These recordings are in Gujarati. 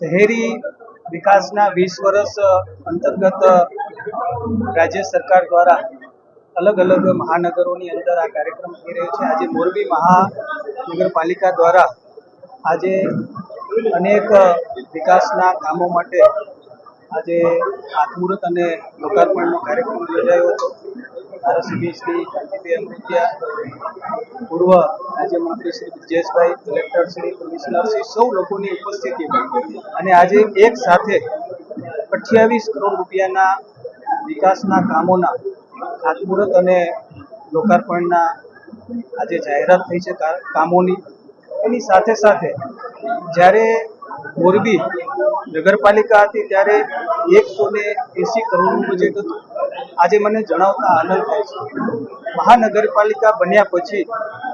શહેરી વિકાસના વીસ વર્ષ અંતર્ગત રાજ્ય સરકાર દ્વારા અલગ અલગ મહાનગરોની અંદર આ કાર્યક્રમ થઈ રહ્યો છે. આજે મોરબી મહાનગરપાલિકા દ્વારા આજે અનેક વિકાસના કામો માટે આજે આત્મુહૂર્ત અને લોકાર્પણનો કાર્યક્રમ યોજાયો હતો ધારાસભ્ય શ્રી કાંતિભાઈ અમૃતિયા પૂર્વ રાજ્યમંત્રી શ્રી બ્રિજેશભાઈ કલેક્ટર શ્રી, કમિશનર શ્રી, સૌ લોકોની ઉપસ્થિતિમાં અને આજે એક સાથે અઠ્યાવીસ કરોડ રૂપિયાના વિકાસના કામોના ખાતમુહૂર્ત અને લોકાર્પણના આજે જાહેરાત થઈ છે કામોની. એની સાથે સાથે જ્યારે મોરબી નગરપાલિકા હતી ત્યારે એકસો ને એસી કરોડનું બજેટ હતું. આજે મને જણાવતા આનંદ થાય છે. મહાનગરપાલિકા બન્યા પછી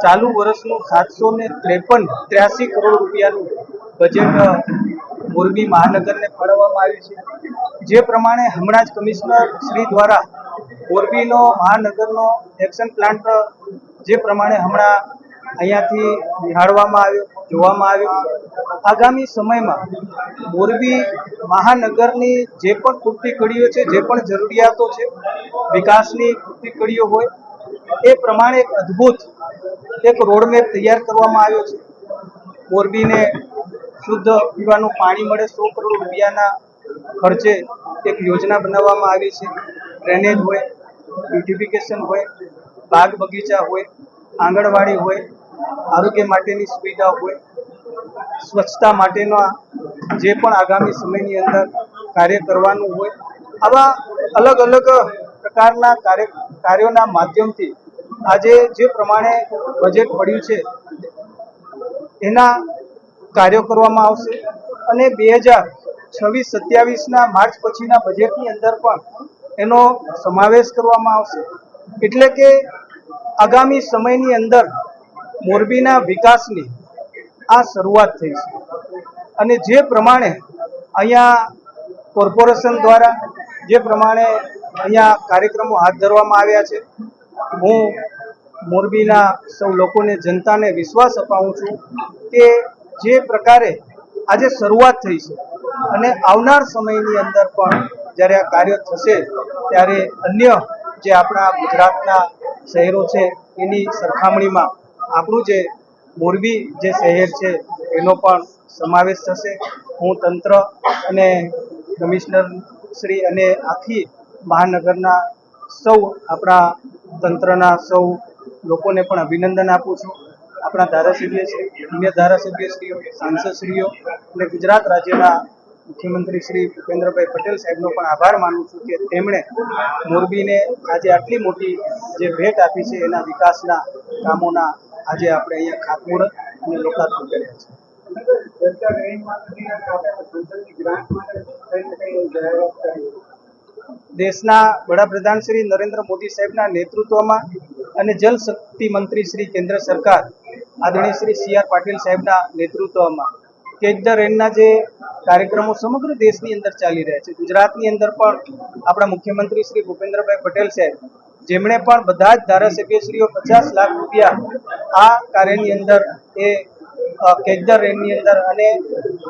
ચાલુ વર્ષનું સાતસો ને ત્રેપન, ત્ર્યાસી કરોડ રૂપિયાનું બજેટ મોરબી મહાનગરને ફાળવવામાં આવ્યું છે. જે પ્રમાણે હમણાં જ કમિશનર શ્રી દ્વારા મોરબીનો મહાનગરનો એક્શન પ્લાન્ટ જે પ્રમાણે હમણાં અહીંયાથી નિહાળવામાં આવ્યો, જોવામાં આવ્યો. આગામી સમયમાં મોરબી મહાનગરની જે પણ ખૂટતી કડીઓ છે, જે પણ જરૂરિયાતો છે, વિકાસની ખૂટતી કડીઓ હોય, એ પ્રમાણે એક અદ્ભુત એક રોડમેપ તૈયાર કરવામાં આવ્યો છે. મોરબીને શુદ્ધ પીવાનું પાણી મળે, સો કરોડ રૂપિયાના ખર્ચે એક યોજના બનાવવામાં આવી છે. ડ્રેનેજ હોય, બ્યુટિફિકેશન હોય, બાગ બગીચા હોય આંગણવાડી હોય, આરોગ્ય માટેની સુવિધા હોય, સ્વચ્છતા માટેના જે પણ આગામી સમયની અંદર કાર્ય કરવાનું હોય, આવા અલગ અલગ પ્રકારના કાર્ય કાર્યોના માધ્યમથી આજે જે પ્રમાણે બજેટ પડ્યું છે, એના કાર્યો કરવામાં આવશે. અને બે હજાર છવ્વીસ સત્યાવીસના માર્ચ પછીના બજેટની અંદર પણ એનો સમાવેશ કરવામાં આવશે. એટલે કે આગામી સમયની અંદર મોરબીના વિકાસની આ શરૂઆત થઈ છે. અને જે પ્રમાણે અહીંયા કોર્પોરેશન દ્વારા, જે પ્રમાણે અહીંયા કાર્યક્રમો હાથ ધરવામાં આવ્યા છે, હું મોરબીના સૌ લોકોને, જનતાને વિશ્વાસ અપાવું છું કે જે પ્રકારે આજે શરૂઆત થઈ છે અને આવનાર સમયની અંદર પણ જ્યારે આ કાર્ય થશે, ત્યારે અન્ય જે આપણા ગુજરાતના શહેરો છે, એની સરખામણીમાં આપણું જે મોરબી જે શહેર છે, એનો પણ સમાવેશ થશે. હું તંત્ર અને કમિશનર શ્રી અને આખી મહાનગરના સૌ આપણા તંત્રના સૌ લોકોને પણ અભિનંદન આપું છું. આપણા ધારાસભ્યશ્રી અન્ય ધારાસભ્યશ્રીઓ, સાંસદશ્રીઓ અને ગુજરાત રાજ્યના મુખ્યમંત્રી શ્રી ભૂપેન્દ્રભાઈ પટેલ સાહેબનો પણ આભાર માનું છું કે તેમણે મોરબીને આજે આટલી મોટી જે ભેટ આપી છે એના વિકાસના કામોના આજે આપણે અહીંયા ખાતમુહૂર્ત અને લોકાર્પણ કર્યા છે. દેશના વડાપ્રધાન શ્રી નરેન્દ્ર મોદી સાહેબના નેતૃત્વમાં અને જલ શક્તિ મંત્રી શ્રી કેન્દ્ર સરકાર આદરણીય શ્રી સી આર પાટીલ સાહેબના નેતૃત્વમાં કેચ ધ રેનના જે કાર્યક્રમો સમગ્ર દેશની અંદર ચાલી રહ્યા છે. ગુજરાતની અંદર પણ આપણા મુખ્યમંત્રી શ્રી ભૂપેન્દ્રભાઈ પટેલ સાહેબ, જેમણે પણ બધા જ ધારાસભ્યશ્રીઓ પચાસ લાખ રૂપિયા આ કાર્યની અંદર એ ધ રેનની અંદર અને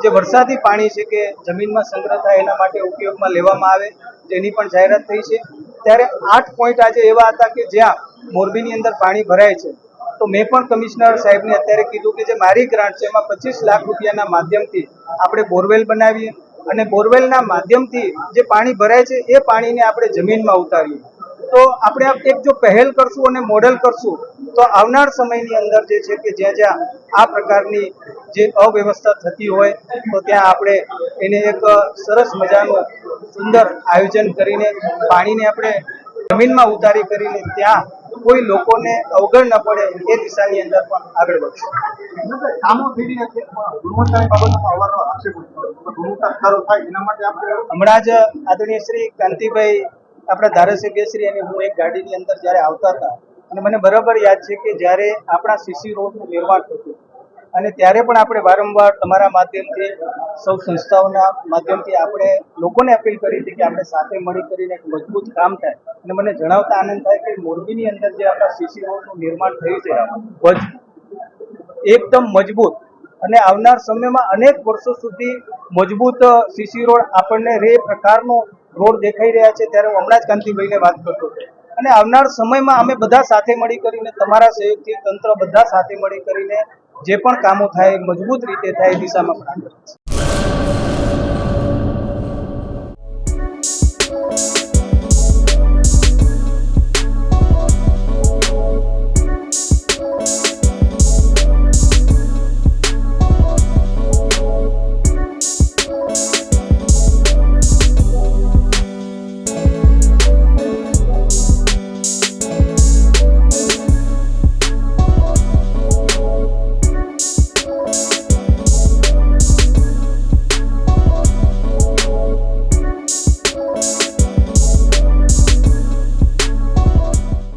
જે વરસાદી પાણી છે કે જમીનમાં સંગ્રહ થાય એના માટે ઉપયોગમાં લેવામાં આવે તેની પણ જાહેરાત થઈ છે. ત્યારે આઠ પોઈન્ટ આજે એવા હતા કે જ્યાં મોરબીની અંદર પાણી ભરાય છે. તો મેં પણ કમિશનર સાહેબને અત્યારે કીધું કે જે મારી ગ્રાન્ટ છે, એમાં પચીસ લાખ રૂપિયાના માધ્યમથી આપણે બોરવેલ બનાવીએ અને બોરવેલના માધ્યમથી જે પાણી ભરાય છે, એ પાણીને આપણે જમીનમાં ઉતારીએ. તો આપણે એક જો પહેલ કરશું અને મોડેલ કરશું, તો આવનાર સમયની અંદર જે છે કે જ્યાં જ્યાં આ પ્રકારની જે અવ્યવસ્થા થતી હોય, તો ત્યાં આપણે એને એક સરસ મજાનું સુંદર આયોજન કરીને પાણીને આપણે જમીનમાં ઉતારી કરીને ત્યાં કોઈ લોકોને અવગણ ન પડે એ દિશાની અંદર પણ આગળ વધશે. હમણાં જ આદરણીય શ્રી કાંતિભાઈ આપણા ધારાસભ્ય શ્રી અને હું એક ગાડીની અંદર જ્યારે આવતા હતા અને મને બરાબર યાદ છે કે જ્યારે આપણા સીસી રોડનું નિર્માણ થતું અને ત્યારે પણ આપણે વારંવાર તમારા માધ્યમથી સૌ સંસ્થાઓના માધ્યમથી આપણે લોકોને અપીલ કરી હતી કે આપણે સાથે મળી કરીને એક મજબૂત કામ થાય. અને મને જણાવતા આનંદ થાય કે મોરબીની અંદર જે આપણા સીસી રોડનું નિર્માણ થયું છે એકદમ મજબૂત. અને આવનાર સમયમાં અનેક વર્ષો સુધી મજબૂત સીસી રોડ આપણને રે પ્રકારનો રોડ દેખાઈ રહ્યા છે. ત્યારે હું હમણાં જ કાંતિભાઈને વાત કરતો હતો. અને આવનાર સમયમાં અમે બધા સાથે મળી કરીને, તમારા સહયોગથી તંત્ર બધા સાથે મળી કરીને જે પણ કામો થાય મજબૂત રીતે થાય દિશામાં પણ આગળ